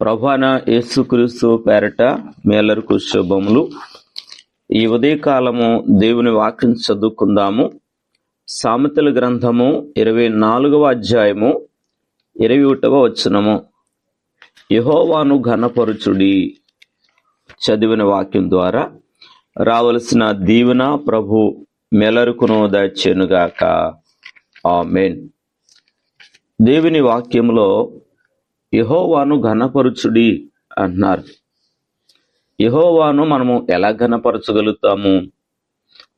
ప్రభాన యేసుక్రీస్తు పేరట మేలరకు శుభములు. ఈ ఉదయకాలము దేవుని వాక్యం చదువుకుందాము. సామెతల గ్రంథము ఇరవై నాలుగవ అధ్యాయము ఇరవై ఒకటవ వచనము. యహోవాను ఘనపరుచుడి చదివిన వాక్యం ద్వారా రావలసిన దీవెన ప్రభు మెలరుకును దాచెనుగాక ఆమెన్. దేవుని వాక్యంలో యహోవాను ఘనపరుచుడి అంటున్నారు. యహోవాను మనము ఎలా ఘనపరచగలుగుతాము?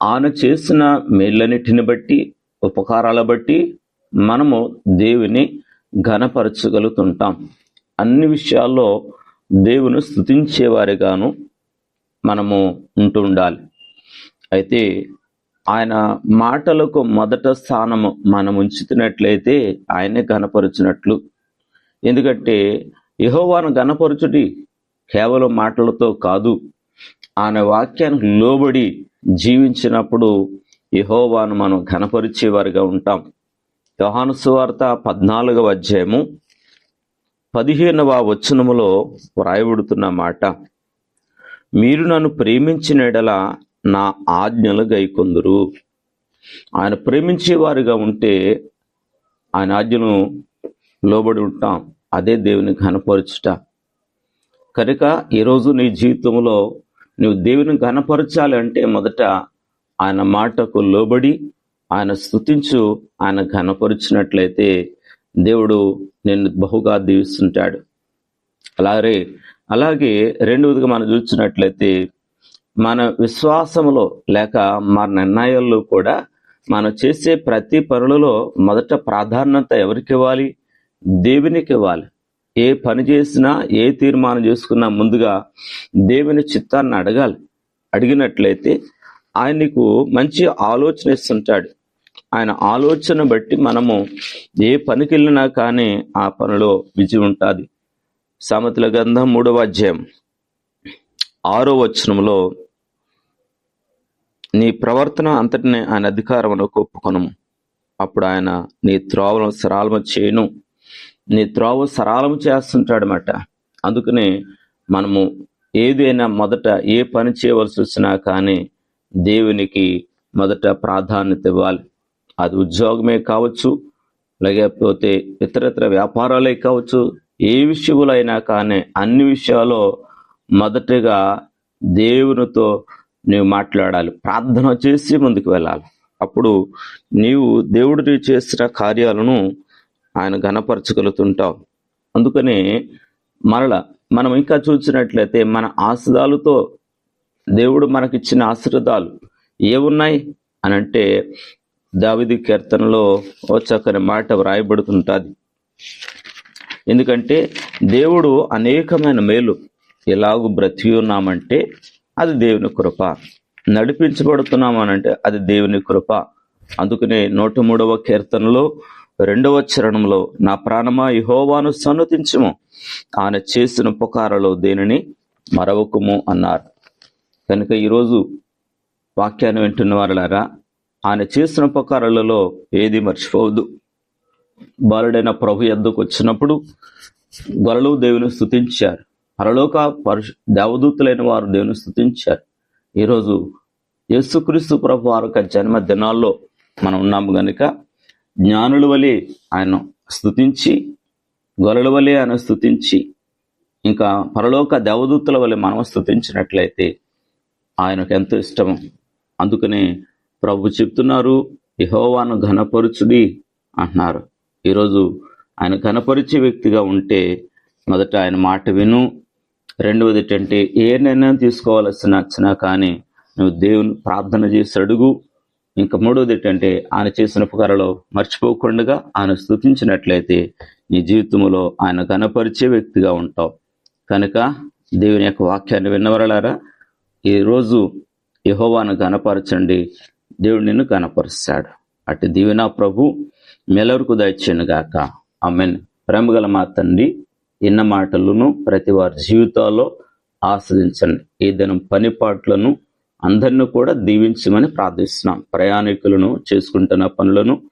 ఆయన చేసిన మేళ్ళన్నిటిని బట్టి ఉపకారాల బట్టి మనము దేవుని ఘనపరచగలుగుతుంటాం. అన్ని విషయాల్లో దేవుని స్థుతించేవారిగాను మనము ఉంటుండాలి అయితే ఆయన మాటలకు మొదట స్థానము మనం ఉంచుతున్నట్లయితే ఆయనే ఘనపరుచినట్లు ఎందుకంటే యహోవాను ఘనపరచుటి కేవలం మాటలతో కాదు ఆయన వాక్యానికి లోబడి జీవించినప్పుడు యహోవాను మనం ఘనపరిచేవారిగా ఉంటాం. యోహాను సువార్త పద్నాలుగవ అధ్యాయము పదిహేనవ వచనములో వ్రాయబడుతున్న మాట మీరు నన్ను ప్రేమించినడల నా ఆజ్ఞలు గైకొందురు. ఆయన ప్రేమించేవారిగా ఉంటే ఆయన ఆజ్ఞను లోబడి ఉంటాం. అదే దేవుని ఘనపరచుట. కనుక ఈరోజు నీ జీవితంలో నువ్వు దేవుని ఘనపరచాలి అంటే మొదట ఆయన మాటకు లోబడి ఆయన స్థుతించు ఆయన ఘనపరిచినట్లయితే దేవుడు నిన్ను బహుగా దీవిస్తుంటాడు. అలాగే అలాగే రెండవదిగా మనం చూసినట్లయితే మన విశ్వాసంలో లేక మన నిర్ణయాల్లో కూడా మనం చేసే ప్రతి పనులలో మొదట ప్రాధాన్యత ఎవరికి ఇవ్వాలి? దేవునికి ఇవ్వాలి. ఏ పని చేసినా ఏ తీర్మానం చేసుకున్నా ముందుగా దేవుని చిత్తాన్ని అడగాలి. అడిగినట్లయితే ఆయనకు మంచి ఆలోచన ఇస్తుంటాడు. ఆయన ఆలోచన బట్టి మనము ఏ పనికి వెళ్ళినా కానీ ఆ పనిలో విజయం ఉంటుంది. సామెతల గ్రంథం మూడవ అధ్యాయం ఆరో వచనంలో నీ ప్రవర్తన అంతటినే ఆయన అధికారమునకు ఒప్పుకొనము. అప్పుడు ఆయన నీ త్రోవలను సరాలము చేయను. నీ త్రోవ సరాలము చేస్తుంటాడనమాట అందుకనే మనము ఏదైనా మొదట ఏ పని చేయవలసి వచ్చినా కానీ దేవునికి మొదట ప్రాధాన్యత ఇవ్వాలి. అది ఉద్యోగమే కావచ్చు లేకపోతే ఇతరత్ర వ్యాపారాలే కావచ్చు ఏ విషయంలో అయినా కానీ అన్ని విషయాల్లో మొదటగా దేవునితో నీవు మాట్లాడాలి. ప్రార్థన చేసి ముందుకు వెళ్ళాలి. అప్పుడు నీవు దేవుడిని చేసిన కార్యాలను ఆయన ఘనపరచగలుగుతుంటాం. అందుకనే మరల మనం ఇంకా చూసినట్లయితే మన ఆశ్రదాలతో దేవుడు మనకిచ్చిన ఆశ్రదాలు ఏమున్నాయి అని అంటే దావిది కీర్తనలో ఓ చక్కని మాట వ్రాయబడుతుంటుంది. ఎందుకంటే దేవుడు అనేకమైన మేలు ఎలాగూ బ్రతికి ఉన్నామంటే అది దేవుని కృప. నడిపించబడుతున్నామనంటే అది దేవుని కృప. అందుకనే నూట మూడవ కీర్తనలో రెండవ చరణంలో నా ప్రాణమా యహోవాను సన్నతించము. ఆయన చేసిన పుకారలో దేనిని? మరవకుము అన్నారు. కనుక ఈరోజు వాక్యాన్ని వింటున్న వారులారా ఆయన చేసిన ఉపకారాలలో ఏది మర్చిపోవద్దు. బాలుడైన ప్రభు ఎద్దుకు వచ్చినప్పుడు గొలలు దేవుని స్థుతించారు పరలోక పరుషు దేవదూతులైన వారు దేవుని స్థుతించారు ఈరోజు యేసుక్రీస్తు ప్రభు వారి యొక్క జన్మ దినాల్లో మనం ఉన్నాము కనుక జ్ఞానుల వలె ఆయన స్థుతించి గొలల వలె ఆయన స్థుతించి ఇంకా పరలోక దేవదూతుల వలె మనం స్థుతించినట్లయితే ఆయనకు ఎంతో ఇష్టము. అందుకనే ప్రభు చెప్తున్నారు యహోవాను ఘనపరుచుడి అంటున్నారు. ఈరోజు ఆయన ఘనపరిచే వ్యక్తిగా ఉంటే మొదట ఆయన మాట విను. రెండవది ఏంటంటే ఏ నిర్ణయం తీసుకోవాల్సిన వచ్చినా కానీ నువ్వు దేవుని ప్రార్థన చేసి అడుగు. ఇంకా మూడవది ఏంటంటే ఆయన చేసిన ఉపకారాలు మర్చిపోకుండా ఆయన స్థుతించినట్లయితే నీ జీవితంలో ఆయన కనపరిచే వ్యక్తిగా ఉంటావు కనుక దేవుని యొక్క వాక్యాన్ని విన్నవరలారా ఈరోజు యహోవాను కనపరచండి దేవుడు నిన్ను కనపరుస్తాడు అటు దీవెన ప్రభు మెలవరకు దయచేను గాక. ఆమెన్. ప్రేమగల మా తండ్రి ఇన్న మాటలను ప్రతి వారి జీవితాల్లో ఆస్వాదించండి. ఈ దినం పనిపాట్లను అందరిని కూడా దీవించమని ప్రార్థిస్తున్నాం. ప్రయాణికులను చేసుకుంటున్న పనులను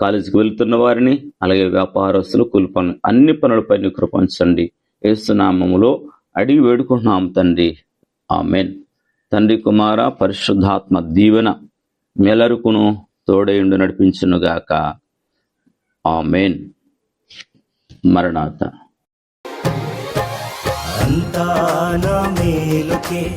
కాలేజీకి వెళ్తున్న వారిని అలాగే వ్యాపారస్తులు కూలి పనులు అన్ని పనులపై కృపించండి ఏసునామములో అడిగి వేడుకుంటున్నాం తండ్రి. ఆమెన్. తండ్రి కుమార పరిశుద్ధాత్మ దీవెన మెలరుకును తోడయుండు నడిపించునుగాక ఆమెన్. మరణాత. అంతా నా మేలుకే